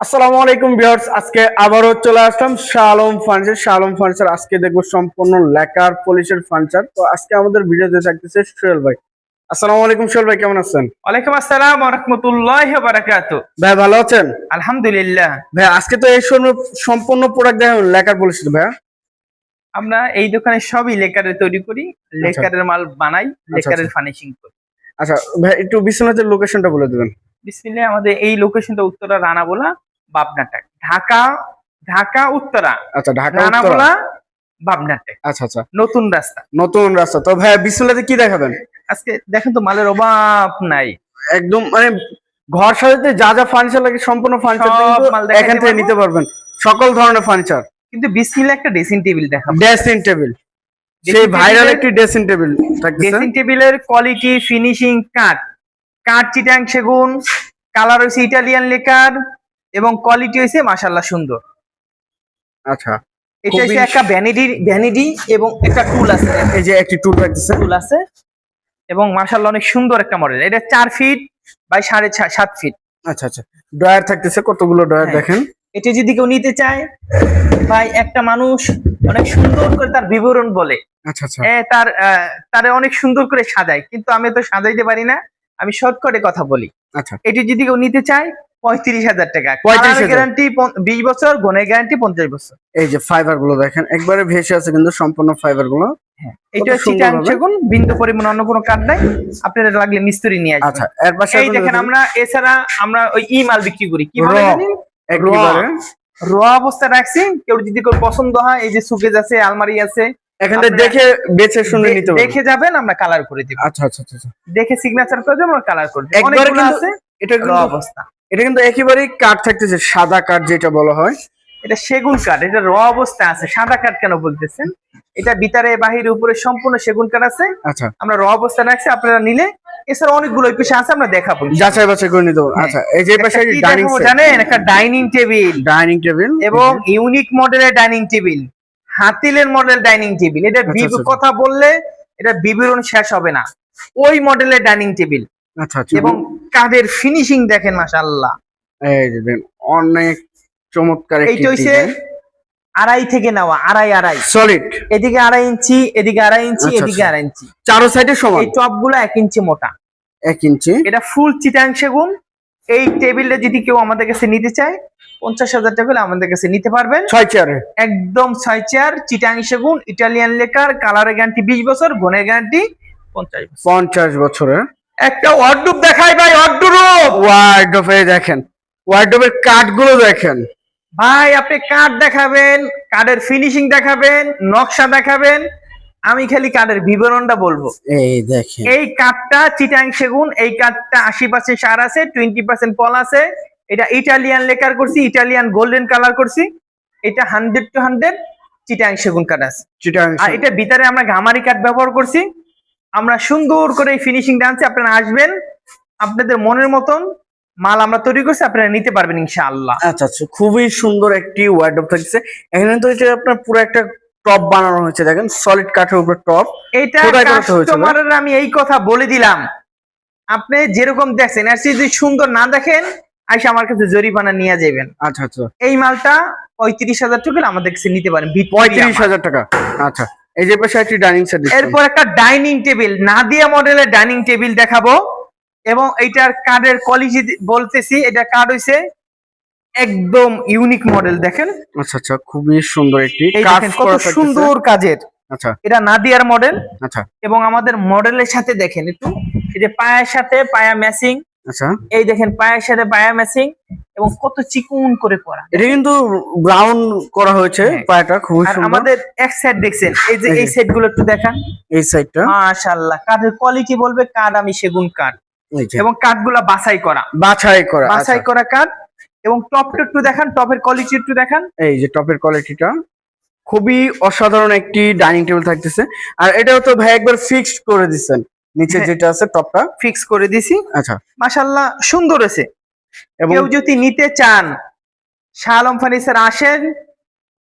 আসসালামু আলাইকুম ভিউয়ার্স আজকে আবারও চলে আসলাম শালম ফার্নিচার। শালম ফার্নিচার আজকে দেখব সম্পূর্ণ লেকার পলিশের ফার্নিচার। তো আজকে আমাদের ভিডিওতে থাকতেছে সোহেল ভাই। আসসালামু আলাইকুম সোহেল ভাই কেমন আছেন? ওয়ালাইকুম আসসালাম রহমতুল্লাহ বারাকাতু। ভাই ভালো আছেন? আলহামদুলিল্লাহ। ভাই আজকে তো এই সম- সম্পূর্ণ প্রোডাক্ট দেখেন লেকার পলিশের আমরা এই দোকানে সবই লেকারের তৈরি করি লেকারের মাল বানাই লেকারের আচ্ছা। ফার্নিশিং করি। আচ্ছা ভাই একটু বিশ্বনাথের লোকেশনটা বলে দেবেন। বিসমিল্লাহ আমাদের এই লোকেশনটা উত্তরা রানা রানাবোলা। বাবনাটাক ঢাকা ঢাকা উত্তরা। আচ্ছা ঢাকা উত্তরা। বাবনাটাক আচ্ছা আচ্ছা। নতুন রাস্তা। নতুন রাস্তা। তো ভাই বিশ্বনাথে কি দেখাবেন? আজকে দেখেন তো মালের অভাব নাই। একদম মানে ঘর সাজাতে যা যা ফার্নিচার লাগে সম্পূর্ণ ফার্নিচার এখান থেকে নিতে পারবেন। সকল ধরনের ফার্নিচার কিন্তু বিসমিল্লাহ একটা ড্রেসিং টেবিল দেখাবো। ড্রেসিং টেবিল সেই ভাইরাল একটি ড্রেসিং টেবিল ড্রেসিং টেবিলের কোয়ালিটি ফিনিশিং কাঠ কাঠ চিটাং সেগুন। কালার হয়েছে ইটালিয়ান লেকার এবং কোয়ালিটি হয়েছে মাশাল্লাহ সুন্দর। আচ্ছা। এটা হচ্ছে একটা ভ্যানিটি ভ্যানিটি এবং একটা টুল আছে। এই যে একটি টুল থাকতেছে টুল আছে এবং মাশাল্লাহ অনেক সুন্দর একটা মডেল এটা চার ফিট বাই সাড়ে সাত ফিট আচ্ছা আচ্ছা। ড্রয়ার থাকতেছে কতগুলো ড্রয়ার হ্যাঁ। দেখেন? এটা যদি কেউ নিতে চায় ভাই একটা মানুষ অনেক সুন্দর করে তার বিবরণ বলে। আচ্ছা আচ্ছা। এ, তার তারে অনেক সুন্দর করে সাজায়। কিন্তু আমি তো সাজাইতে পারি না আমি শর্টকাটে কথা বলি। আচ্ছা। এটি যদি কেউ নিতে চায় পঁয়ত্রিশ হাজার টাকা। 35,000 গ্যারান্টি বিশ বছর গনের গ্যারান্টি পঞ্চাশ বছর। এই যে ফাইবারগুলো দেখেন একবারে ভেসে আছে কিন্তু সম্পূর্ণ ফাইবারগুলো এটা কত চিটাং সেগুন বিন্দু পরিমাণ অন্য কোনো কাঠ নাই। আপনারা লাগলে মিস্ত্রি নিয়ে আচ্ছা এর পাশে এই দেখেন দেখেন, আমরা এছাড়া আমরা ওই ই মাল বিক্রি করি। কি বলে জানেন একেবারে। র অবস্থা রাখছি। কেউ যদি কেউ পছন্দ হয় এই যে সুকেজ আছে আলমারি আছে এখান থেকে দেখে বেছে শুনে নিতে দেখে যাবেন আমরা কালার করে দিব। আচ্ছা আচ্ছা আচ্ছা আচ্ছা। দেখে সিগনেচার করে দেবো আমরা কালার করে দেবো। একবারে অনেকগুলো আছে। এটা অবস্থা। এটা কিন্তু একেবারেই কাঠ থাকতেছে সাদা কাঠ যেটা বলা হয়। এটা সেগুন কাঠ এটা র অবস্থা আছে। সাদা কাঠ কেন বলতেছেন? এটা ভিতরে বাহিরে উপরে সম্পূর্ণ সেগুন কাঠ আছে। আচ্ছা। আমরা র অবস্থা রাখছি আপনারা নিলে এছাড়া অনেকগুলো পেশে আছে আমরা দেখাবো। যাচাই বাছাই করে নিতে পারবেন আচ্ছা এই যে পাশে ডাইনিং জানেন? একটা ডাইনিং টেবিল ডাইনিং টেবিল এবং ইউনিক মডেলের ডাইনিং টেবিল হাতিলের মডেল ডাইনিং টেবিল এটা আচ্ছা, বিব- আচ্ছা। কথা বললে এটা বিবরণ শেষ হবে না। ওই মডেলের ডাইনিং টেবিল আচ্ছা আচ্ছা। এবং কাঠের ফিনিশিং দেখেন মাশাআল্লাহ। এই দেখেন, অনেক চমৎকার এইটা হইছে আড়াই থেকে নেওয়া আড়াই আড়াই। সলিড এদিকে আড়াই ইঞ্চি এদিকে আড়াই ইঞ্চি আচ্ছা, এদিকে আচ্ছা। আড়াই ইঞ্চি। চারো সাইডে সমান? এই টপগুলো এক ইঞ্চি মোটা। এক ইঞ্চি। এটা ফুল চিটাং সেগুন। এই টেবিলটা যদি কেউ আমাদের কাছে নিতে চায় পঞ্চাশ হাজার টাকা হলে আমাদের কাছে নিতে পারবেন। ছয় চেয়ারে একদম ছয় চেয়ার চিটাং সেগুন ইটালিয়ান লেকার কালারের গ্যারান্টি বিশ বছর ঘনের গ্যারান্টি পঞ্চাশ পঞ্চাশ বছরের একটা ওয়ার্ডরোব দেখাই ভাই ওয়ার্ডরোব ওয়ার্ডোপে দেখেন ওয়ার্ডোপের কাঠগুলো দেখেন। ভাই আপনি কাঠ দেখাবেন কাঠের ফিনিশিং দেখাবেন নকশা দেখাবেন আমি খালি কাঠের বিবরণটা বলব। এই দেখেন। এই কাঠটা চিটাং সেগুন এই কাঠটা আশি পার্সেন্ট সার আছে টোয়েন্টি পার্সেন্ট পল আছে। এটা ইটালিয়ান লেকার করছি ইটালিয়ান গোল্ডেন কালার করছি। এটা হান্ড্রেড টু হান্ড্রেড চিটাং সেগুন কাঠ আছে। চিটাং আর এটা ভিতরে আমরা ঘামারি কাঠ ব্যবহার করছি। আমরা সুন্দর করে এই ফিনিশিং আনছি আপনারা আসবেন। আপনাদের মনের মতন মাল আমরা তৈরি করছি আপনারা নিতে পারবেন ইনশাআল্লাহ। আচ্ছা আচ্ছা খুবই সুন্দর একটি ওয়ার্ডোপ থাকছে। এখানে তো এটা আপনার পুরো একটা টপ বানানো হয়েছে দেখেন সলিড কাঠের উপর টপ এটা? কাস্টমারের আমি এই কথা বলে দিলাম। আপনি যেরকম দেখছেন আর যদি সুন্দর না দেখেন আইসা আমার কাছে জরিমানা নিয়ে যাবেন। আচ্ছা আচ্ছা। এই মালটা পঁয়ত্রিশ হাজার টাকা আমাদের কাছে নিতে পারেন। পঁয়ত্রিশ। হাজার টাকা। আচ্ছা। এই যে পাশে একটি ডাইনিং সেট এরপর একটা ডাইনিং টেবিল নাদিয়া মডেলের ডাইনিং টেবিল দেখাবো। এবং এইটার কার্ডের কোয়ালিটি বলতেছি এটা কার্ড হইছে একদম ইউনিক মডেল দেখেন। আচ্ছা আচ্ছা খুবই সুন্দর একটি কত সুন্দর কাজের। আচ্ছা। এটা নাদিয়ার মডেল আচ্ছা। এবং আমাদের মডেলের সাথে দেখেন একটু এই যে পায়ের সাথে পায়া ম্যাচিং আচ্ছা। এই দেখেন পায়ের সাথে পায়া ম্যাচিং এবং কত চিকুন করে করা। এটা কিন্তু ব্রাউন করা হয়েছে হ্যাঁ। পায়াটা আর সুন্দর। আমাদের এক সাইড দেখছেন এই যে এই। সেটগুলো একটু দেখান। এই সাইডটা মাশাআল্লাহ কাঠের কোয়ালিটি বলবে কাঠ আমি সেগুন কাঠ। এবং কাঠগুলা বাছাই করা। বাছাই করা বাছাই আচ্ছা। করা কাঠ এবং টপটা একটু দেখান টপের কোয়ালিটি একটু দেখান। এই যে টপের কোয়ালিটিটা খুবই অসাধারণ একটি ডাইনিং টেবিল থাকতেছে। আর এটাও তো ভাই একবার ফিক্সড করে দিচ্ছেন। নিচে হ্যাঁ। যেটা আছে টপটা। ফিক্স করে দিছি। আচ্ছা। মাশাআল্লাহ সুন্দর আছে এবং কেউ যদি নিতে চান শাহ আলম ফার্নিচার আসেন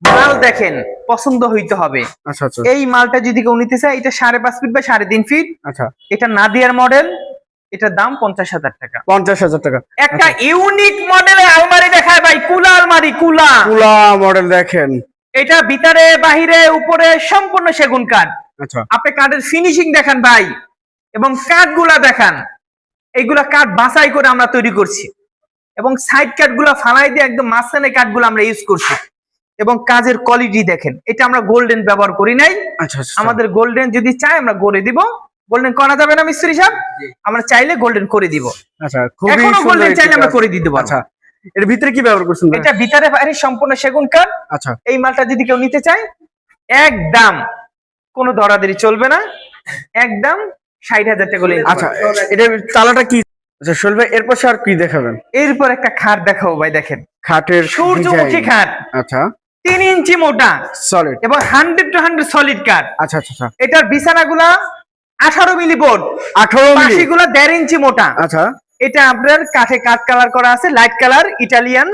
মাল দেখেন পছন্দ হইতে হবে। আচ্ছা আচ্ছা। এই মালটা যদি কেউ নিতে চায় এটা সাড়ে পাঁচ ফিট বা সাড়ে তিন ফিট। আচ্ছা। এটা নাদিয়ার মডেল এটার দাম পঞ্চাশ হাজার টাকা। পঞ্চাশ হাজার টাকা। একটা ইউনিক মডেলের আলমারি দেখায় ভাই কুলা আলমারি কুলা। কুলা মডেল দেখেন। এটা ভিতরে বাহিরে উপরে সম্পূর্ণ সেগুন কাঠ। আচ্ছা। আপনি কাঠের ফিনিশিং দেখেন ভাই। এবং কাঠগুলা দেখান। এইগুলা কাঠ বাছাই করে আমরা তৈরি করছি। এবং সাইড কাঠগুলা ফালাই দিয়ে একদম মাঝখানে কাঠগুলো আমরা ইউজ করছি। এবং কাজের কোয়ালিটি দেখেন এটা আমরা গোল্ডেন ব্যবহার করি নাই। আচ্ছা আচ্ছা। আমাদের গোল্ডেন যদি চাই আমরা করে দিব। গোল্ডেন করা যাবে না মিস্ত্রি সাহেব? আমরা চাইলে গোল্ডেন করে দিব। আচ্ছা এখনও গোল্ডেন চাইলে আমরা করে দিতে পারব। আচ্ছা এর ভিতরে কি ব্যবহার করছেন এটা ভিতরে বাইরে সম্পূর্ণ সেগুন কাঠ। আচ্ছা। এই মালটা যদি কেউ নিতে চায় একদম কোনো দরাদরি চলবে না। একদম ষাট হাজার টাকা আচ্ছা এটা তালাটা কি? আচ্ছা ভাই এরপর আর কি দেখাবেন? এরপর একটা খাট দেখাবো ভাই দেখেন। খাটের সূর্যমুখী খাট। আচ্ছা। তিন ইঞ্চি মোটা। সলিড এবং হান্ড্রেড টু হান্ড্রেড সলিড কাঠ আচ্ছা আচ্ছা আচ্ছা। এটার বিছানাগুলা আঠারো মিলি বোর্ড। আঠারো মিলি। পাশিগুলা দেড় ইঞ্চি মোটা। আচ্ছা। এটা আপনার কাঠে কাঠ কালার করা আছে light colour Italian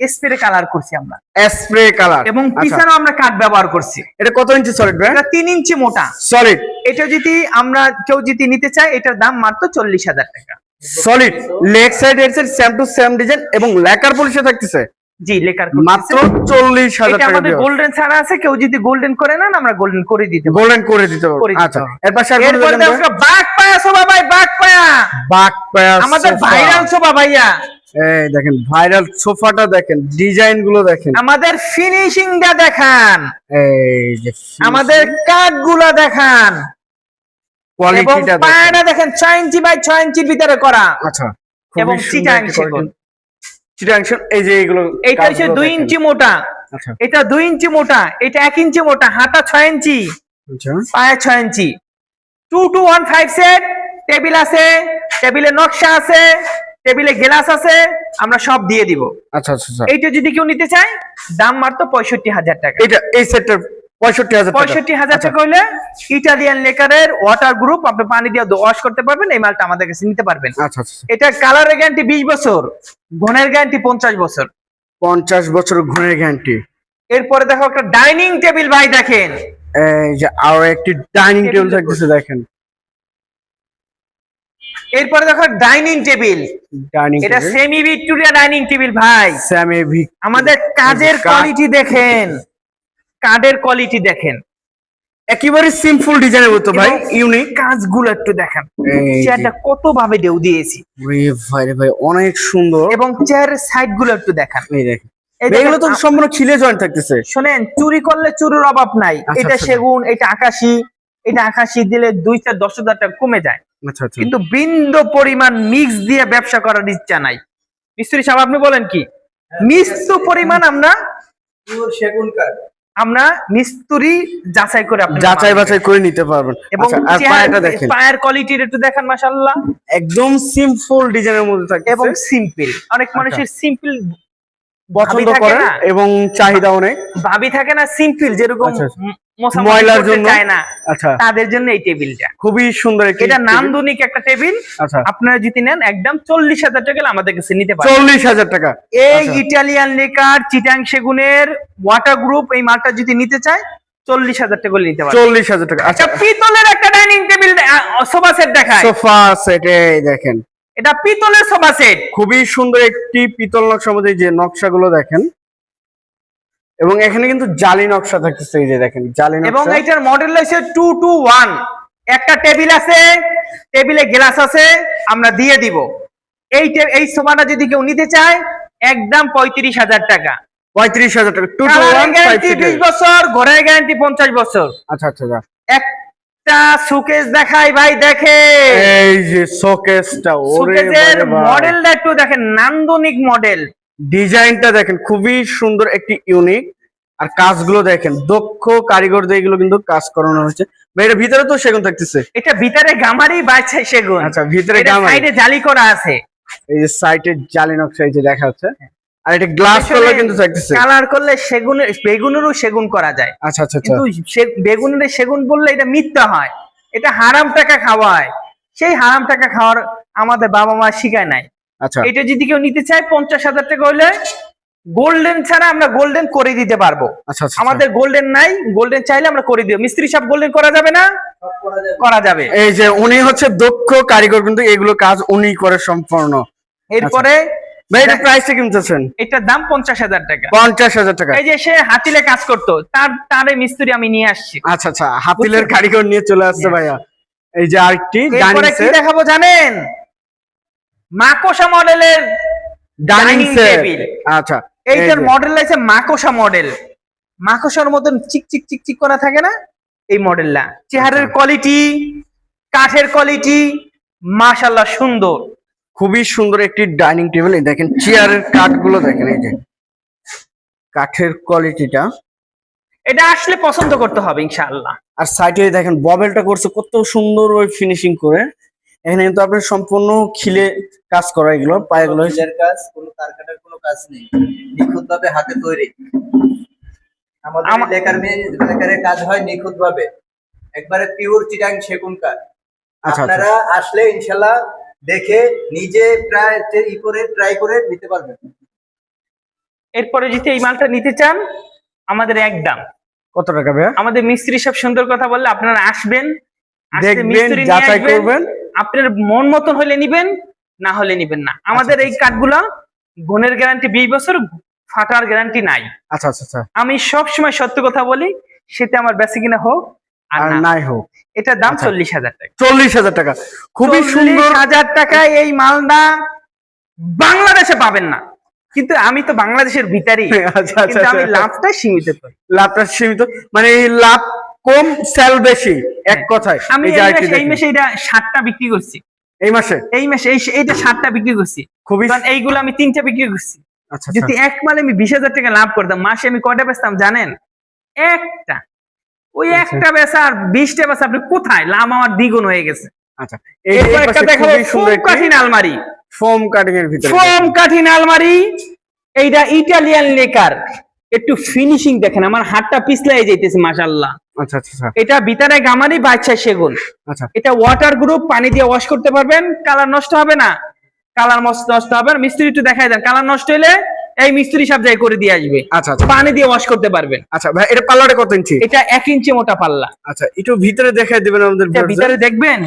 spray colour করছি আমরা। স্প্রে কালার এবং আচ্ছা। পিছনে আমরা কাঠ ব্যবহার করছি। এটা কত ইঞ্চি সলিড ভাই? এটা তিন ইঞ্চি মোটা। সলিড এটা যদি আমরা কেউ যদি নিতে চাই এটার দাম মাত্র চল্লিশ হাজার টাকা। সলিড লেগ সাইড এর side same to same design এবং লেকার পলিশে থাকতেছে? জি লেখার মাত্র চল্লিশ হাজার এটা টাকা আমাদের গোল্ডেন ছাড়া আছে কেউ যদি গোল্ডেন করে নেন আমরা গোল্ডেন করে দিতে গোল্ডেন করে দিতে পারব। আচ্ছা। এর পাশে আর এরপরে দেখেন ভাই? বাঘ পায়া ভাই বাঘ পায়া। পায়া আমাদের। ভাইরাল শোভা ভাইয়া এই দেখেন ভাইরাল সোফাটা দেখেন ডিজাইনগুলো দেখেন। আমাদের ফিনিশিংটা দেখান। এই যে আমাদের কাঠগুলা দেখান। কোয়ালিটিটা দেখেন। দেখেন ছয় ইঞ্চি বাই ছয় ইঞ্চির ভিতরে করা। আচ্ছা এবং চিটাং চিটাং এই যে এগুলো এইটা হচ্ছে কাজগুলো দুই ইঞ্চি মোটা। আচ্ছা। এটা দুই ইঞ্চি মোটা এটা এক ইঞ্চি মোটা হাতা ছয় ইঞ্চি আচ্ছা। পায়ে ছয় ইঞ্চি। Two two one five set table আছে টেবিলে নকশা আছে টেবিলে গ্লাস আছে আমরা সব দিয়ে দিব। আচ্ছা আচ্ছা আচ্ছা। এইটা যদি কেউ নিতে চায় দাম মাত্র পঁয়ষট্টি হাজার টাকা। এটা এই সেটটার পঁয়ষট্টি হাজার টাকা। পঁয়ষট্টি হাজার আচ্ছা, টাকা হলে ইটালিয়ান লেকারের ওয়াটার গ্রুপ আপনি পানি দিয়ে ওয়াশ করতে পারবেন এই মালটা আমাদের কাছে নিতে পারবেন। আচ্ছা আচ্ছা এটা কালারের গ্যারান্টি বিশ বছর ঘনের গ্যারান্টি পঞ্চাশ বছর। পঞ্চাশ বছর ঘুরে গ্যারান্টি এরপরে দেখো একটা ডাইনিং টেবিল ভাই দেখেন। এই যে আরও একটি ডাইনিং টেবিল থাকতেছে দেখেন। এরপরে দেখো ডাইনিং টেবিল। এটা সেমি ভিক্টোরিয়া ডাইনিং টেবিল ভাই। ভিক আমাদের কাজের কোয়ালিটি দেখেন। কাঠের কোয়ালিটি দেখেন। একেবারে সিম্পল ডিজাইনের মতো ভাই। ইউনিক কাজগুলো একটু দেখেন। চেয়ারটা কত ভাবে ঢেউ দিয়েছি। ভাই ভাই অনেক সুন্দর। এবং চেয়ারের সাইডগুলো একটু দেখান। এই দেখেন। এগুলো তো সম্পূর্ণ খিলে জয়েন্ট থাকতেছে। শোনেন চুরি করলে চুরির অভাব নাই। আচ্ছা, এটা আচ্ছা। সেগুন এটা আকাশি। এটা আকাশি দিলে দুই চার দশ হাজার টাকা কমে যায়। কিন্তু বিন্দু পরিমাণ মিক্স দিয়ে ব্যবসা করার ইচ্ছা নাই। মিস্ত্রি সাহেব আপনি বলেন কি? মিস্তু পরিমাণ আমরা আমরা মিস্ত্রি যাচাই করে যাচাই বাছাই করে নিতে পারবেন। এবং আচ্ছা আর চেয়ার- পায়াটা দেখেন। পায়ের কোয়ালিটির একটু দেখান মাশাল্লাহ একদম সিম্পল ডিজাইনের মধ্যে থাকে এবং সিম্পল অনেক মানুষের সিম্পল পছন্দ করেন? এবং চাহিদা অনেক ভাবি থাকে না সিম্পল যেরকম আচ্ছা, আচ্ছা। ময়লার জন্য? আচ্ছা। তাদের জন্য এই টেবিলটা। খুবই সুন্দর এটা টেবিল। নান্দনিক একটা টেবিল। আচ্ছা। আপনারা যদি নেন একদম চল্লিশ হাজার টাকা আমাদের কাছে নিতে পারেন চল্লিশ হাজার টাকা। এই আচ্ছা। ইটালিয়ান লেকার চিটাং সেগুনের ওয়াটার গ্রুপ এই মালটা যদি নিতে চায় চল্লিশ হাজার টাকা নিতে পারেন চল্লিশ হাজার টাকা। আচ্ছা। আচ্ছা পিতলের একটা ডাইনিং টেবিল সোফা সেট দেখায়। সোফা সেট দেখেন। এটা পিতলের সোফা সেট। খুবই সুন্দর একটি পিতল নকশার মধ্যে যে নকশাগুলো দেখেন। এবং এখানে কিন্তু জালি নকশা থাকতেছে এই যে দেখেন জালি এবং নকশা। এইটার মডেল টু টু ওয়ান একটা টেবিল আছে টেবিলে গ্লাস আছে আমরা দিয়ে দিব। এই এই সোফাটা যদি কেউ নিতে চায় একদম পঁয়ত্রিশ হাজার টাকা। পঁয়ত্রিশ হাজার টাকা টু টু কালারের ওয়ান ফাইভ গ্যারান্টি বিশ বছর ঘরের গ্যারান্টি পঞ্চাশ বছর। আচ্ছা আচ্ছা আচ্ছা। সুকেস দেখাই ভাই দেখে এই যে শোকেসটা ওরে মডেলটা একটু দেখেন নান্দনিক মডেল। ডিজাইনটা দেখেন খুবই সুন্দর একটি ইউনিক। আর কাজগুলো দেখেন দক্ষ কারিগর দিয়ে এগুলো কিন্তু কাজ করানো হয়েছে। এটার ভিতরে তো সেগুন থাকতেছে। এটা ভিতরে গামারি বাচ্চা সেগুন। আচ্ছা ভিতরে এটা গামারি সাইডে জালি করা আছে। এই যে সাইটে জালি নকশা এই যে দেখা যাচ্ছে। আর এটা গ্লাস করলে কিন্তু থাকতেছে। কালার করলে সেগুনের বেগুনেরও সেগুন করা যায়। আচ্ছা আচ্ছা আচ্ছা। কিন্তু সে- বেগুনের সেগুন বললে এটা মিথ্যা হয়। এটা হারাম টাকা খাওয়ায়। সেই হারাম টাকা খাওয়ার আমাদের বাবা মা শিখায় নাই। আচ্ছা। এটা যদি কেউ নিতে চায় পঞ্চাশ হাজার টাকা হলে গোল্ডেন ছাড়া আমরা গোল্ডেন করে দিতে পারব। আচ্ছা আচ্ছা আমাদের গোল্ডেন নাই গোল্ডেন চাইলে আমরা করে দিব। মিস্ত্রি সব গোল্ডেন করা যাবে না? সব করা যাবে। করা যাবে এই যে উনি হচ্ছে দক্ষ কারিগর কিন্তু এগুলো কাজ উনি করে সম্পূর্ণ। এরপরে ভাই এটা চাচ্ছেন এটার দাম পঞ্চাশ হাজার টাকা। পঞ্চাশ হাজার টাকা। এই যে সে হাতিলে কাজ করতো তার তার মিস্ত্রি আমি নিয়ে আসছি। আচ্ছা আচ্ছা হাতিলের কারিগর নিয়ে চলে আসছে ভাইয়া। এই যে আরেকটি এরপরে কি দেখাবো জানেন? মাকোসা মডেলের ডাইনিং table। আচ্ছা এইটার। মডেল আছে মাকোসা মডেল মাকোসার মতন চিক চিক চিক চিক করা থাকে না? এই মডেলটা চেহারের আচ্ছা। কোয়ালিটি কাঠের কোয়ালিটি মাশাল্লাহ সুন্দর। খুবই সুন্দর একটি ডাইনিং টেবিল। এই দেখেন চেয়ারের কাঠগুলো দেখেন এই যে। কাঠের কোয়ালিটিটা এটা আসলে পছন্দ করতে হবে ইনশাআল্লাহ। আর সাইডে দেখেন ববেলটা করছে কত সুন্দর ওই ফিনিশিং করে। এখানে কিন্তু আপনার সম্পূর্ণ খিলে কাজ করা এগুলো পায়েগুলো। নিজের কাজ কোনো তার কাটার কোনো কাজ নেই। নিখুঁত ভাবে হাতে তৈরি। আমাদের আমা- লেকার লেকারের কাজ হয় নিখুঁত ভাবে একবারে পিওর চিটাং সেগুন কাঠ আচ্ছা, আপনারা আসলে ইনশাল্লাহ দেখে নিজে প্রায় ই করে ট্রাই করে নিতে পারবেন। এরপরে যদি এই মালটা নিতে চান আমাদের একদম কত টাকা ভাইয়া? আমাদের মিস্ত্রি সব সুন্দর কথা বললে আপনারা আসবেন দেখবেন মিস্ত্রি যাচাই করবেন। আপনার মন মতন হলে নিবেন না হলে নিবেন না। আমাদের এই কাঠগুলো গুণের গ্যারান্টি বিশ বছর ফাটার গ্যারান্টি নাই। আচ্ছা আচ্ছা আচ্ছা। আমি সব সময় সত্য কথা বলি সেটা আমার বেশি কিনা হোক আর নাই হোক। এটার দাম আচ্ছা। চল্লিশ হাজার টাকা। চল্লিশ হাজার টাকা। খুবই সুন্দর হাজার টাকায় এই মালদা বাংলাদেশে পাবেন না। কিন্তু আমি তো বাংলাদেশের ভিতরেই আচ্ছা আচ্ছা কিন্তু আমি। লাভটা সীমিত। করি লাভটা সীমিত। মানে লাভ কম সেল বেশি। এক কথায়। আমি এই মাসে। এটা ষাটটা বিক্রি করছি। এই মাসে? এই মাসে এই এইটা ষাটটা বিক্রি করছি। খুবই এইগুলো আমি তিনটা বিক্রি করছি। যদি এক মালে আমি বিশ হাজার টাকা লাভ করতাম মাসে আমি কয়টা বেচতাম জানেন? একটা। ওই আচ্ছা। একটা বেচা আর বিশটা বেচা আপনি কোথায়? লাম আমার দ্বিগুণ হয়ে গেছে। আচ্ছা। এরপর একটা দেখাবো ফোম কাঠিন আলমারি। ফোম কাটিং এর ভিতরে ফোম কাঠিন আলমারি। এইটা ইটালিয়ান লেকার। একটু ফিনিশিং দেখেন আমার হাতটা পিছলাই যাইতেছে মাশাল্লাহ আচ্ছা আচ্ছা আচ্ছা। এটা ভিতরে গামারি বাচ্চা সেগুন। আচ্ছা। এটা ওয়াটার গ্রুপ পানি দিয়ে ওয়াশ করতে পারবেন। কালার নষ্ট হবে না। কালার মস্ত নষ্ট হবে না। মিস্ত্রি একটু দেখাই দেন। কালার নষ্ট হলে এই মিস্ত্রি সব জায়গায় করে দিয়ে আসবে। আচ্ছা আচ্ছা। পানি দিয়ে ওয়াশ করতে পারবেন। আচ্ছা ভাই এটা পাল্লাটা কত ইঞ্চি? এটা এক ইঞ্চি মোটা পাল্লা। আচ্ছা একটু ভিতরে দেখাই দিবেন আমাদের ভিতরে দেখবেন?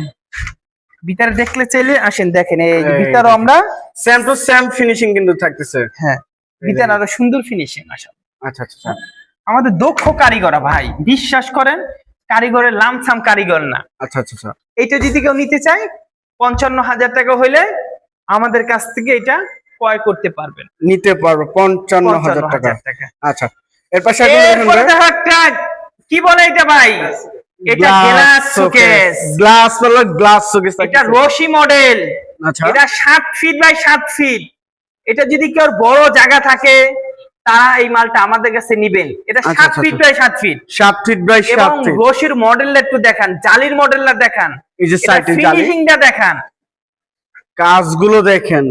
ভিতরে দেখলে চাইলে আসেন দেখেন এই ভিতরে আমরা স্যাম টু স্যাম ফিনিশিং কিন্তু থাকতেছে। হ্যাঁ ভিতরে আরও সুন্দর ফিনিশিং আসলে আচ্ছা আচ্ছা আচ্ছা। আমাদের দক্ষ কারিগর ভাই বিশ্বাস করেন কারিগরের লামসাম কারিগর না। আচ্ছা আচ্ছা আচ্ছা। এটা যদি কেউ নিতে চায় পঞ্চান্ন হাজার টাকা হইলে আমাদের কাছ থেকে এটা ক্রয় করতে পারবেন। নিতে পারব পঞ্চান্ন হাজার টাকা। আচ্ছা এর পাশে কি বলে এটা ভাই? এটা গ্লাস শোকেস গ্লাস পাল্লা গ্লাস শোকেস এটা রশি মডেল আচ্ছা। এটা সাত ফিট বাই সাত ফিট এটা যদি কেউ বড় জায়গা থাকে তারা এই মালটা আমাদের কাছে নিবেন। এটা সাত ফিট। বাই সাত ফিট সাত ফিট বাই রশির মডেলটা একটু দেখান জালির মডেলটা দেখান। এই যে সাইডে জালি। ফিনিশিংটা দেখান। কাজগুলো দেখেন।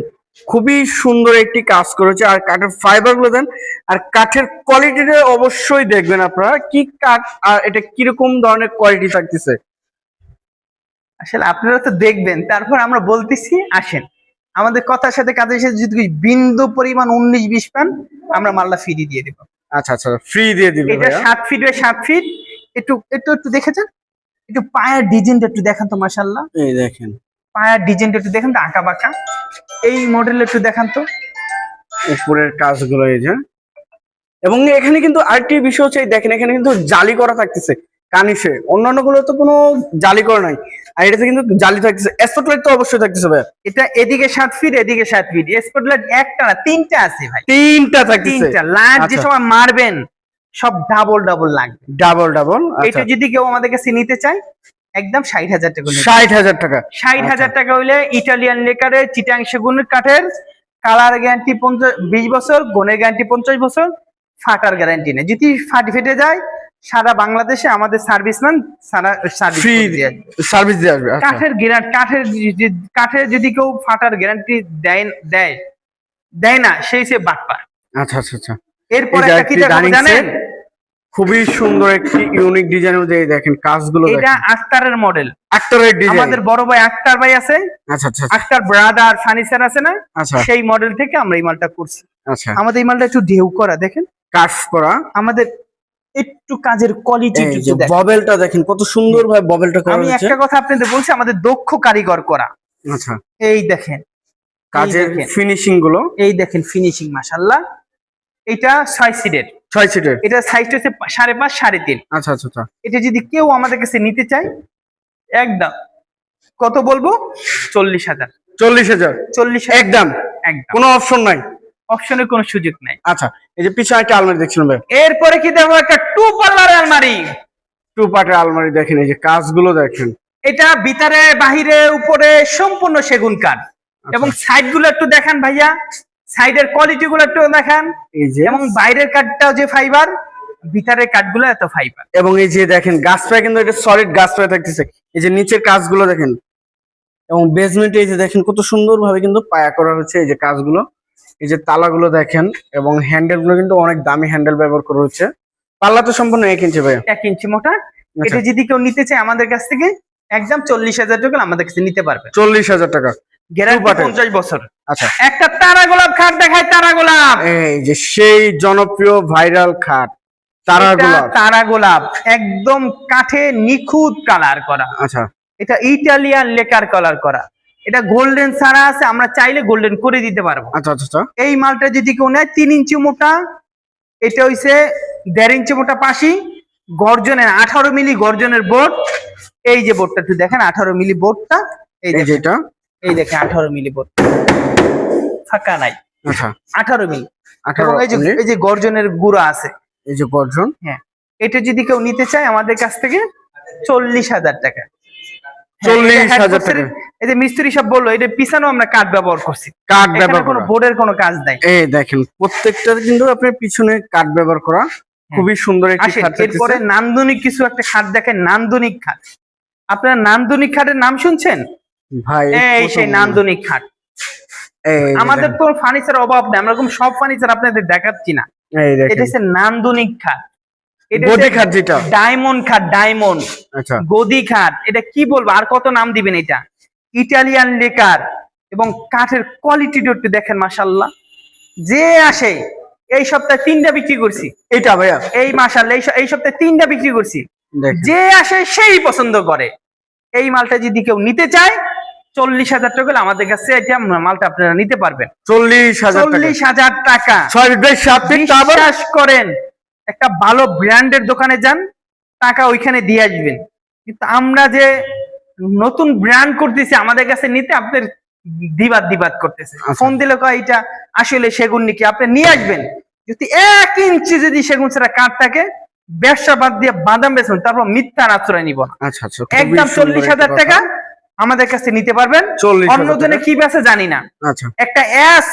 খুবই সুন্দর একটি কাজ করেছে। আর কাঠের ফাইবারগুলো দেন আর কাঠের কোয়ালিটিটা অবশ্যই দেখবেন আপনারা। কি কাঠ আর এটা কীরকম ধরনের কোয়ালিটি থাকতেছে? আসলে আপনারা তো দেখবেন তারপর আমরা বলতেছি আসেন। আমাদের কথার সাথে কাজের সাথে যদি বিন্দু পরিমাণ উনিশ বিশ পান আমরা মাল্লা ফ্রি দিয়ে দেবো। আচ্ছা আচ্ছা ফ্রি দিয়ে দিবে এটা সাত ফিট বাই সাত ফিট একটু একটু একটু দেখেছেন? একটু পায়ের ডিজাইনটা একটু দেখান তো মাসাল্লাহ এই দেখেন। পায়ের ডিজাইনটা একটু দেখেন তো আঁকা বাঁকা এই মডেল একটু দেখান তো। উপরের কাজগুলো এই যে। এবং এখানে কিন্তু আরেকটি বিষয় হচ্ছে দেখেন এখানে কিন্তু জালি করা থাকতেছে কানিসে অন্যান্যগুলো তো কোনো জালি করা নাই। আর এটাতে কিন্তু জালি থাকতেছে। স্পটলাইট তো অবশ্যই থাকতেছে ভাই এটা এদিকে সাত ফিট এদিকে সাত ফিট স্পটলাইট একটা না তিনটা আছে ভাই। তিনটা থাকতেছে। তিনটা। লাইট যে আচ্ছা। সময় মারবেন সব ডাবল ডাবল লাগবে। ডাবল ডাবল এটা যদি কেউ আমাদের কাছে নিতে চায় একদম ষাট হাজার টাকা ষাট হাজার টাকা। ষাট। হাজার টাকা হইলে ইটালিয়ান লেকারের চিটাং সেগুনের কাঠের কালার গ্যারান্টি পঞ্চাশ বিশ বছর গনের গ্যারান্টি পঞ্চাশ বছর ফাটার গ্যারান্টি নেই। যদি ফাটি ফেটে যায় সারা বাংলাদেশে আমাদের সার্ভিসম্যান সারা সার্ভিস দিয়ে আসবে। আচ্ছা। কাঠের গ্যারান্টি কাঠের কাঠের যদি কেউ ফাটার গ্যারান্টি দেয় দেয় দেয় না সেই সে বাটপার। আচ্ছা আচ্ছা আচ্ছা। এরপর একটা কি জানেন। খুবই সুন্দর একটি ইউনিক ডিজাইনের মধ্যে দেখেন কাজগুলো এটা আক্তারের মডেল আক্তারের ডিজাইন আমাদের বড় ভাই আক্তার ভাই আছে। আচ্ছা আচ্ছা আক্তার ব্রাদার ফার্নিচার আছে না? আচ্ছা। সেই মডেল থেকে আমরা এই মালটা করছি। আচ্ছা। আমাদের এই মালটা একটু ঢেউ করা দেখেন। কাজ করা। আমাদের একটু কাজের কোয়ালিটি যে ববেলটা দেখেন কত সুন্দর ভাবে ববেলটা করা আমি একটা কথা আপনাদের বলছি আমাদের দক্ষ কারিগর করা। আচ্ছা। এই দেখেন। কাজের। ফিনিশিংগুলো। এই দেখেন ফিনিশিং মাশাল্লাহ এটা ছয় সিটের ছয় সিটের এটা সাইজটা হচ্ছে সাড়ে পাঁচ সাড়ে তিন। আচ্ছা আচ্ছা আচ্ছা। এটা যদি কেউ আমাদের কাছে নিতে চায় একদম। কত বলব? চল্লিশ হাজার। চল্লিশ হাজার। চল্লিশ একদম। একদম। কোনো অপশন নাই? অপশনের কোনো সুযোগ নাই। আচ্ছা এই যে পিছনে একটা আলমারি দেখছিলাম ভাই। এরপরে কি দেখো একটা টু পার্লার আলমারি। টু পার্টের আলমারি দেখেন এই যে কাজগুলো দেখেন। এটা ভিতরে বাহিরে উপরে সম্পূর্ণ সেগুন কাঠ। আচ্ছা। এবং সাইডগুলো একটু দেখান ভাইয়া। সাইডের কোয়ালিটি গুলো একটু দেখান। এই যে। এবং বাইরের কাঠটাও যে ফাইবার ভিতরের কাঠগুলো এত ফাইবার এবং এই যে দেখেন গাছ পায়ে কিন্তু এটা সলিড গাছ পায়ে থাকতেছে। এই যে নিচের কাজগুলো দেখেন। এবং বেসমেন্টে এই যে দেখেন কত সুন্দর ভাবে কিন্তু পায়া করা হচ্ছে এই যে কাজগুলো। এই যে তালাগুলো দেখেন এবং হ্যান্ডেলগুলো কিন্তু অনেক দামি হ্যান্ডেল ব্যবহার করা হচ্ছে। পাল্লা তো সম্পূর্ণ এক ইঞ্চি ভাই এক ইঞ্চি মোটা। আচ্ছা। এটা যদি কেউ নিতে চায় আমাদের কাছ থেকে একদম চল্লিশ হাজার টাকা আমাদের কাছে নিতে পারবে। চল্লিশ হাজার টাকা। গ্যারান্টি। পঞ্চাশ বছর। একটা তারা গোলাপ খাট দেখায় তারা গোলাপ। এই যে সেই জনপ্রিয় ভাইরাল খাট তারাগুলো এটা তারা গোলাপ একদম কাঠে নিখুঁত কালার করা। আচ্ছা। এটা ইটালিয়ান লেকার কালার করা। এটা গোল্ডেন ছাড়া আছে আমরা চাইলে গোল্ডেন করে দিতে পারব। আচ্ছা আচ্ছা আচ্ছা। এই মালটা যদি কেউ নেয় তিন ইঞ্চি মোটা এটা হইছে দেড় ইঞ্চি মোটা পাশি গর্জনের আঠারো মিলি গর্জনের বোর্ড। এই যে বোর্ডটা একটু দেখেন আঠারো মিলি বোর্ডটা। এই যেটা এই দেখে আঠারো মিলি বোর্ড ফাঁকা নাই। আচ্ছা। আঠারো মিলি। আঠারো এই যে এই যে গর্জনের গুঁড়া আছে। এই যে গর্জন? হ্যাঁ। এটা যদি কেউ নিতে চায় আমাদের কাছ থেকে চল্লিশ হাজার টাকা। হ্যাঁ, চল্লিশ হাজার টাকা। এই যে মিস্ত্রি সব বলল এটা পিছানো আমরা কাঠ ব্যবহার করছি। কাঠ ব্যবহার কোনো করা। বোর্ডের কোনো কাজ নাই। এই দেখেন প্রত্যেকটা কিন্তু আপনার পিছনে কাঠ ব্যবহার করা। খুবই সুন্দর একটি আসেন খাট এরপরে নান্দনিক কিছু একটা খাট দেখেন নান্দনিক খাট। আপনারা নান্দনিক খাটের নাম শুনছেন? ভাই এই সেই নান্দনিক খাট। আমাদের তো ফার্নিচার অভাব নেই আমরা এরকম সব ফার্নিচার আপনাদের দেখাচ্ছি না। এটা হচ্ছে নান্দনিক খাট। গদি খাট যেটা। ডায়মন্ড খাট ডায়মন্ড আচ্ছা। গদি খাট। এটা কি বলব আর কত নাম দিবেন এটা? ইটালিয়ান লেকার এবং কাঠের কোয়ালিটিটা একটু দেখেন মাসাল্লাহ যে আসে এই সপ্তাহে তিনটা বিক্রি করছি। এটা ভাইয়া। এই মাসাল্লাহ এই এই সপ্তাহে তিনটা বিক্রি করছি। যে আসে সেই পছন্দ করে। এই মালটা যদি কেউ নিতে চায় চল্লিশ হাজার টাকা হলে আমাদের কাছে এটা মালটা আপনারা নিতে পারবেন। চল্লিশ হাজার চল্লিশ হাজার টাকা। বিশ্বাস করেন একটা ভালো ব্র্যান্ডের দোকানে যান টাকা ওইখানে দিয়ে আসবেন। কিন্তু আমরা যে নতুন ব্র্যান্ড করতেছি আমাদের কাছে নিতে আপনার দিবাদ দিবাদ করতেছে। আচ্ছা। ফোন দিলে কয় এটা আসলে সেগুন নাকি? আপনি নিয়ে আসবেন। যদি এক ইঞ্চি যদি সেগুন ছাড়া কাঠ থাকে ব্যবসা বাদ দিয়ে বাদাম বেচবেন তারপর মিথ্যার আশ্রয় নিব না। আচ্ছা আচ্ছা একদম চল্লিশ হাজার টাকা। আমাদের কাছে নিতে পারবেন। চল্লিশ অন্য হাজার জনে টাকা। কি বেছে জানি না। আচ্ছা। একটা এস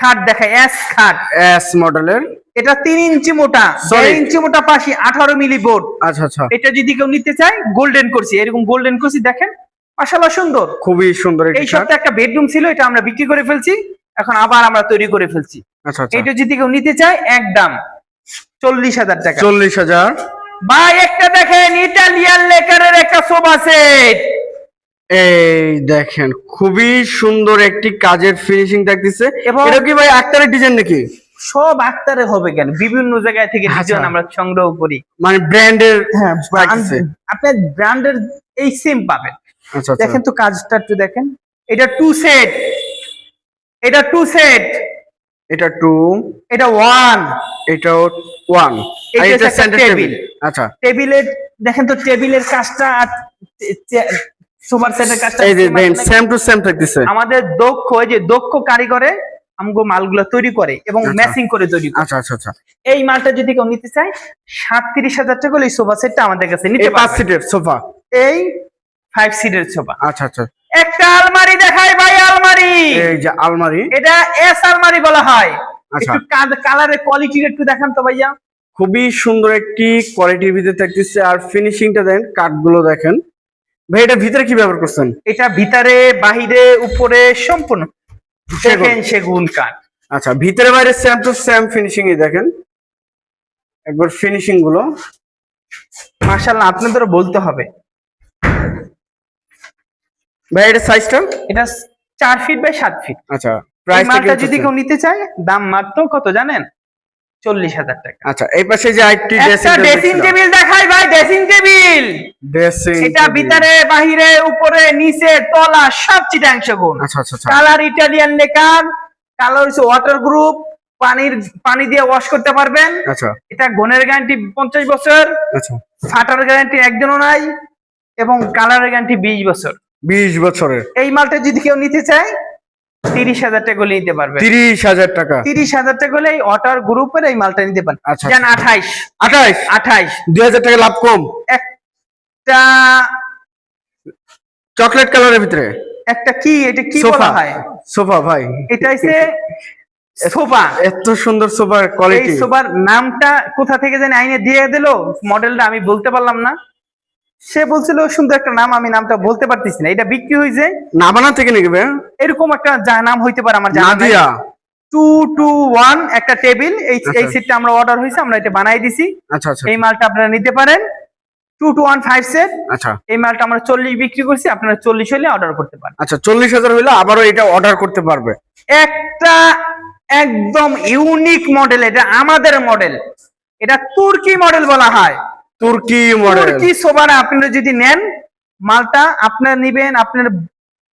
খাট দেখায় এস খাট এস মডেলের এটা তিন ইঞ্চি মোটা ছয় ইঞ্চি মোটা পাশি আঠারো মিলি বোর্ড আচ্ছা আচ্ছা। এটা যদি কেউ নিতে চায় গোল্ডেন করছি। এরকম গোল্ডেন করছি দেখেন। মাসাল্লাহ সুন্দর। খুবই সুন্দর এই সপ্তাহে একটা বেডরুম ছিল এটা আমরা বিক্রি করে ফেলছি। এখন আবার আমরা তৈরি করে ফেলছি। আচ্ছা আচ্ছা। এটা যদি কেউ নিতে চায় একদম চল্লিশ হাজার টাকা। চল্লিশ হাজার। ভাই একটা দেখেন ইটালিয়ান লেকারের একটা সোফা সেট এই দেখেন খুবই সুন্দর একটি কাজের ফিনিশিং থাকতেছে। এটা কি ভাই আক্তারের ডিজাইন নাকি? সব আক্তারে হবে কেন? বিভিন্ন জায়গায় থেকে আচ্ছা। ডিজাইন আমরা সংগ্রহ করি। মানে ব্র্যান্ডের হ্যাঁ আপনার ব্র্যান্ডের এই সেম পাবেন। আচ্ছা আচ্ছা। দেখেন তো কাজটা একটু দেখেন। এটা টু সেট এটা টু সেট এটা টু এটা ওয়ান ওয়ান এটা সেন্টার টেবিল আচ্ছা। টেবিলের দেখেন তো টেবিলের কাজটা সুপার সেটের কাজটা এই যে? সেম টু সেম থাকতেছে। আমাদের দক্ষ এই যে দক্ষ কারিগরে আমগো মালগুলো তৈরি করে এবং আচ্ছা। ম্যাচিং করে তৈরি করে। আচ্ছা আচ্ছা আচ্ছা। এই মালটা যদি কেউ নিতে চায় হাজার টাকা হলে সোফা সেটটা আমাদের কাছে নিতে সিটের সোফা? এই সিটের সোফা। আচ্ছা আচ্ছা। একটা আলমারি দেখাই ভাই আলমারি। এই যে আলমারি। এটা এস আলমারি বলা হয়। আচ্ছা। একটু কালারের কোয়ালিটি একটু দেখান তো ভাইয়া। খুবই সুন্দর একটি কোয়ালিটির ভিতরে থাকতেছে। আর ফিনিশিংটা দেন কাঠগুলো দেখেন। ভাই এটা ভিতরে কি ব্যবহার করছেন? এটা ভিতরে বাহিরে উপরে সম্পূর্ণ। দেখেন সেগুন কাঠ। আচ্ছা ভিতরে বাইরে সেম টু সেম ফিনিশিং ই দেখেন। একবার ফিনিশিংগুলো। মার্শাল্লাহ আপনাদেরও বলতে হবে। ভাই এটা সাইজটা এটা চার ফিট বাই সাত ফিট আচ্ছা এই প্রাইসটা যদি কেউ নিতে চায় দাম মাত্র কত জানেন? চল্লিশ হাজার টাকা। আচ্ছা এই পাশে যে আরেকটি ড্রেসিং টেবিল দেখাই ভাই ড্রেসিং টেবিল ড্রেসিং এটা ভিতরে বাহিরে উপরে নিচে তলা সব চিটাং সেগুন আচ্ছা আচ্ছা আচ্ছা। কালার ইটালিয়ান লেকার কালার হচ্ছে ওয়াটার গ্রুপ পানির পানি দিয়ে ওয়াশ করতে পারবেন। আচ্ছা। এটা গনের গ্যারান্টি পঞ্চাশ বছর আচ্ছা। ফাটার গ্যারান্টি একজনও নাই এবং কালারের গ্যারান্টি বিশ বছর। বিশ বছরের। এই মালটা যদি কেউ নিতে চায় তিরিশ হাজার টাকা হলে নিতে পারবে। তিরিশ হাজার টাকা। তিরিশ হাজার টাকা হলে এই গ্রুপের এই মালটা নিতে পারেন আচ্ছা, আঠাইশ। আঠাইশ? আঠাইশ। দুই হাজার টাকা লাভ কম? একটা চকলেট কালারের ভিতরে? একটা কি এটা কি সোফা। বলা হয়? সোফা ভাই। এটা হচ্ছে সোফা। এত সুন্দর সোফার এই কোয়ালিটি সোফার নামটা কোথা থেকে জানি আইনে দিয়ে দিল মডেলটা আমি বলতে পারলাম না। সে বলছিল সুন্দর একটা নাম আমি নামটা বলতে পারতেছি না। এটা বিক্রি হয়েছে নাবানা থেকে নাকি এরকম একটা যা- নাম হইতে পারে আমার জানা নাদিয়া। টু টু ওয়ান একটা টেবিল এই আচ্ছা। এই সেটটা আমরা অর্ডার হয়েছে আমরা এটা বানাই দিছি। আচ্ছা আচ্ছা। এই মালটা আপনারা নিতে পারেন। Two two one five set আচ্ছা। এই মালটা আমরা চল্লিশ বিক্রি করছি আপনারা চল্লিশ হলে অর্ডার করতে পারেন। আচ্ছা চল্লিশ হাজার হইলে আবারও এটা অর্ডার করতে পারবে। একটা একদম ইউনিক মডেল এটা আমাদের মডেল এটা তুর্কি মডেল বলা হয়। তুর্কি মডেল তুর্কি সোবারা আপনারা যদি নেন মালটা আপনার নিবেন আপনার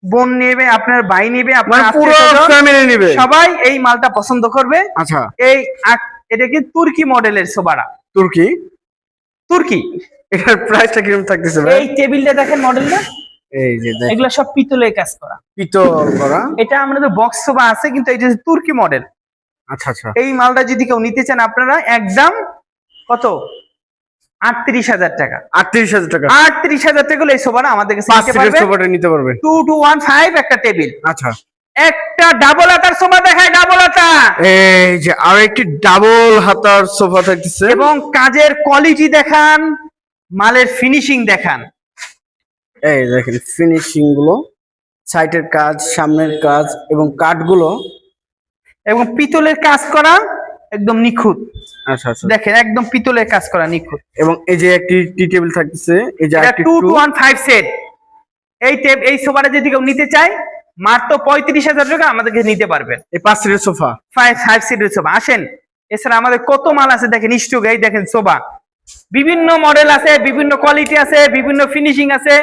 বোন নেবে আপনার ভাই নেবে আপনার মানে পুরো ফ্যামিলি নিবে। সবাই এই মালটা পছন্দ করবে। আচ্ছা। এই এটা কি তুর্কি মডেলের সোবারা তুর্কি? তুর্কি। এটার প্রাইসটা কীরকম থাকতেছে ভাই? এই টেবিলটা দেখেন মডেলটা এই যে দেখ। এগুলো সব পিতলের কাজ করা। পিতল করা। এটা আমাদের বক্স সোফা আছে কিন্তু এটা তুর্কি মডেল আচ্ছা আচ্ছা। এই মালটা যদি কেউ নিতে চান আপনারা একদম কত? আটত্রিশ হাজার টাকা। আটত্রিশ হাজার টাকা। আটত্রিশ হাজার টাকা এই সোফাটা আমাদের কাছে পাঁচ নিতে পারবে। সোফাটা নিতে পারবে। টু টু ওয়ান ফাইভ একটা টেবিল। আচ্ছা। একটা ডাবল সোফা দেখায় ডাবল আতা এই যে আর একটি ডাবল হাতার সোফা থাকতেছে। এবং কাজের কোয়ালিটি দেখান মালের ফিনিশিং দেখান। এই দেখেন ফিনিশিংগুলো সাইটের কাজ সামনের কাজ এবং কাঠগুলো এবং পিতলের কাজ করা একদম নিখুঁত। আচ্ছা আচ্ছা। দেখেন একদম পিতলের কাজ করা নিখুঁত। এবং এই যে একটি টি টেবিল থাকছে এই যে এটা একটি two two one five set এই টেপ এই সোফাটা যদি কেউ নিতে চায় মাত্র পঁয়ত্রিশ হাজার টাকা আমাদেরকে নিতে পারবেন। এই পাঁচ সিটের সোফা। ফাইভ ফাইভ সিটের সোফা। আসেন এছাড়া আমাদের কত মাল আছে দেখেন স্টক। এই দেখেন সোফা। বিভিন্ন মডেল আছে বিভিন্ন কোয়ালিটি আছে বিভিন্ন ফিনিশিং আছে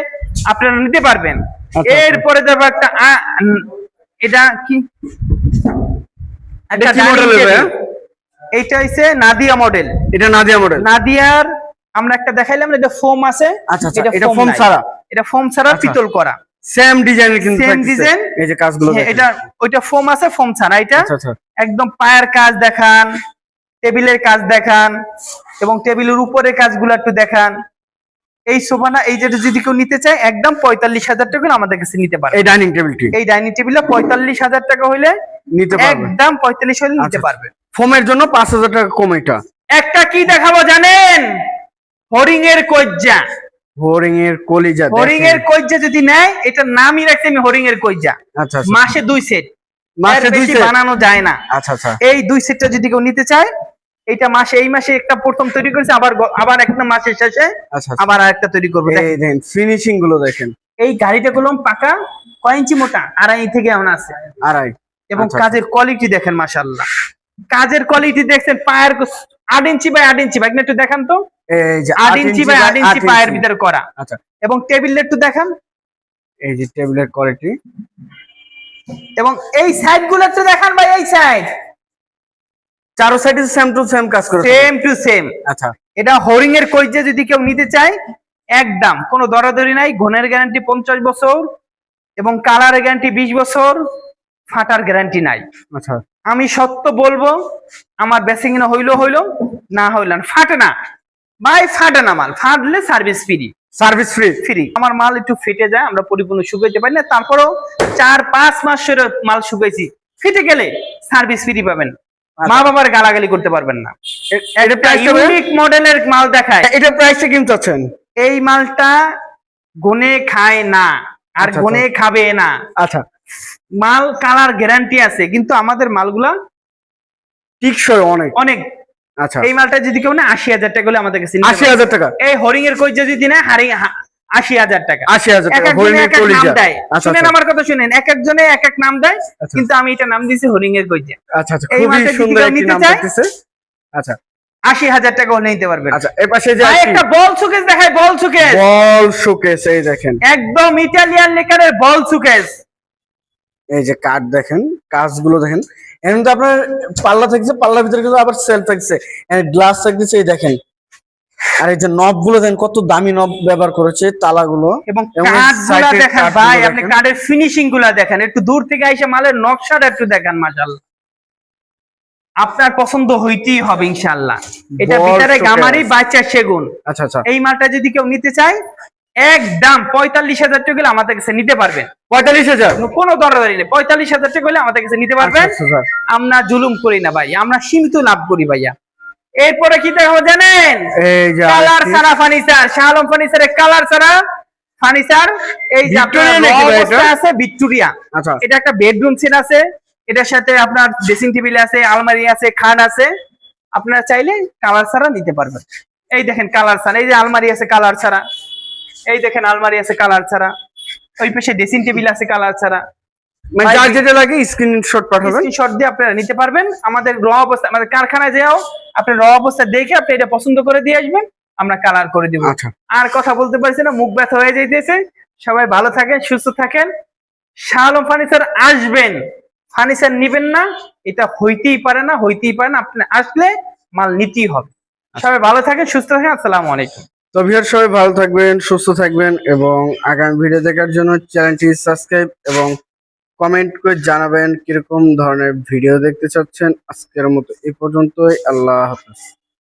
আপনারা নিতে পারবেন। আচ্ছা। এরপরে দেবো একটা এটা কি? একটা এইটা হচ্ছে নাদিয়া মডেল এটা নাদিয়া মডেল নাদিয়ার আমরা একটা দেখাইলাম এটা ফোম আছে। আচ্ছা, আচ্ছা, এটা foam ছাড়া। এটা ফোম ছাড়া আচ্ছা। পিতল করা। সেম ডিজাইনের কিন্তু সেম ডিজাইন এই যে কাজগুলো হ্যাঁ, এটা ওইটা ফোম আছে ফোম ছাড়া। এটা আচ্ছা একদম পায়ের কাজ দেখান টেবিলের কাজ দেখান এবং টেবিলের উপরে কাজগুলো একটু দেখান। এই সোফাটা এই যেটা যদি কেউ নিতে চায় একদম পঁয়তাল্লিশ হাজার টাকা হলে আমাদের কাছে নিতে পারে এই ডাইনিং টেবিলটি? এই ডাইনিং টেবিলটা পঁয়তাল্লিশ হাজার টাকা হইলে নিতে পারবে। একদম পঁয়তাল্লিশ হলে নিতে আচ্ছা। পারবে। ফোমের জন্য পাঁচ হাজার টাকা কম এটা। একটা কি দেখাবো জানেন? হরিং এর কজ্জা। হোরিং এর কলিজা হরিং এর কজ্জা যদি নেয় এটার নামই রাখছি আমি হরিং এর কজ্জা। আচ্ছা আচ্ছা। মাসে দুই সেট। মাসে দুই সেট? বানানো যায় না। আচ্ছা আচ্ছা। এই দুই সেটটা যদি কেউ নিতে চায় এইটা মাসে এই মাসে একটা প্রথম তৈরি করেছে আবার আবার একটা মাসের শেষে আচ্ছা আচ্ছা। আবার আরেকটা তৈরি করব। দেখেন, এই দেখেন ফিনিশিংগুলো দেখেন। এই গাড়িটা গুলো পাকা কয় ইঞ্চি মোটা? আড়াই থেকে এমন আছে। আড়াই। এবং আচ্ছা, কাজের কোয়ালিটি দেখেন মাশাল্লাহ কাজের কোয়ালিটি দেখছেন পায়ের আট ইঞ্চি বাই আট ইঞ্চি ভাই একটু দেখান তো। এই যে আট ইঞ্চি বাই আট ইঞ্চি পায়ের। ভিতরে করা। আচ্ছা। এবং টেবিলটা একটু দেখান। এই যে টেবিলের কোয়ালিটি এবং এই সাইডগুলো একটু দেখান ভাই এই সাইড চারো সাইডে সেম টু সেম কাজ করে সেম টু সেম আচ্ছা। এটা হরিং এর কইজে যদি কেউ নিতে চায় একদম। কোনো দরাদরি নাই ঘনের গ্যারান্টি পঞ্চাশ বছর এবং কালারের গ্যারান্টি বিশ বছর ফাটার গ্যারান্টি নাই। আচ্ছা। আমি সত্য বলব আমার বেসিং না হইল হইল না হইল না। ফাটে না। ভাই ফাটে না মাল। ফাটলে service free service free free আমার মাল একটু ফেটে যায় আমরা পরিপূর্ণ শুকাইতে পারি না। তারপরেও চার পাঁচ মাস ধরে মাল শুকাইছি। ফেটে গেলে সার্ভিস ফ্রি পাবেন। মা বাবার গালাগালি করতে পারবেন না। এটা প্রাইস ইউনিক মডেলের মাল দেখায়। এটা প্রাইসটা কিন্তু আছেন। এই মালটা গনে খায় না আর আচ্ছা, গনে খাবে না। আচ্ছা। মাল কালার গ্যারান্টি আছে কিন্তু আমাদের মালগুলা টিকসই অনেক। অনেক। আচ্ছা। এই মালটা যদি কেউ না আশি হাজার টাকা হলে আমাদের কাছে আশি হাজার টাকা। এই হরিং এর কই যদি না হারি আশি হাজার টাকা। আশি হাজার টাকা দেয়। আচ্ছা শুনেন আচ্ছা আমার কথা শুনেন এক একজনে এক এক নাম দেয় আচ্ছা। কিন্তু আমি এটা নাম দিয়েছি হরিং এর কইজা আচ্ছা আচ্ছা খুবই সুন্দর একটি নাম? আচ্ছা। আশি হাজার টাকা হলে নিতে পারবেন। আচ্ছা এর পাশে যে একটা বল সুকেস দেখায় বল সুকেস বল শোকেস এই দেখেন। একদম ইটালিয়ান লেকারের বল সুকেস এই যে কাঠ দেখেন কাজগুলো দেখেন। এর তো আপনার পাল্লা থাকছে পাল্লার ভিতরে কিন্তু আবার সেল থাকছে। গ্লাস থাকছে এই দেখেন। আর এই যে নবগুলো দেখেন কত দামি নব ব্যবহার করেছে তালাগুলো। এবং দেখেন ভাই আপনি কাঠের ফিনিশিংগুলা দেখেন একটু দূর থেকে এসে মালের নকশাটা একটু দেখেন মাশাআল্লাহ। আপনার পছন্দ হইতেই হবে ইনশাআল্লাহ। এটা ভিতরে গামারি বাচ্চা সেগুন। আচ্ছা আচ্ছা। এই মালটা যদি কেউ নিতে চায় একদম পঁয়তাল্লিশ হাজার টাকা হলে আমাদের কাছে নিতে পারবেন। পঁয়তাল্লিশ হাজার? কোনো দরদারি নেই পঁয়তাল্লিশ হাজার টাকা হলে আমাদের কাছে নিতে পারবেন। আচ্ছা, আচ্ছা, আমরা জুলুম করি না ভাই। আমরা সীমিত লাভ করি ভাইয়া। এরপরে কি দেখাবো জানেন? কালার। সারা ফার্নিচার শাহ আলম ফার্নিচারের কালার সারা ফার্নিচার এই যে? আছে ভিক্টোরিয়া আচ্ছা। এটা একটা বেডরুম সেট আছে এটার সাথে আপনার ড্রেসিং টেবিল আছে আলমারি আছে খাট আছে। আপনারা চাইলে কালার ছাড়া নিতে পারবেন। এই দেখেন কালার ছাড়া এই যে আলমারি আছে কালার ছাড়া। এই দেখেন আলমারি আছে কালার ছাড়া। ওই পাশে ড্রেসিং টেবিল আছে কালার ছাড়া। মানে যার যেটা লাগে স্ক্রিনশট পাঠাবেন। স্ক্রিনশট দিয়ে আপনারা নিতে পারবেন। আমাদের র অবস্থা আমাদের কারখানায় যাও আপনি র অবস্থা দেখে আপনি এটা পছন্দ করে দিয়ে আসবেন আমরা কালার করে দিব। আচ্ছা। আর কথা বলতে পারছি না মুখ ব্যথা হয়ে যাইতেছে। সবাই ভালো থাকেন সুস্থ থাকেন। শাহ আলম ফার্নিচার আসবেন। ফার্নিচার নিবেন না এটা হইতেই পারে না হইতেই পারে না। আপনি আসলে মাল নিতেই হবে। সবাই ভালো থাকেন সুস্থ থাকেন আসসালামু আলাইকুম। তো ভিউয়ার সবাই ভালো থাকবেন সুস্থ থাকবেন এবং আগামী ভিডিও দেখার জন্য চ্যানেলটি সাবস্ক্রাইব এবং কমেন্ট করে জানাবেন কীরকম ধরনের ভিডিও দেখতে চাচ্ছেন। আজকের মতো এই পর্যন্তই। আল্লাহ হাফেজ।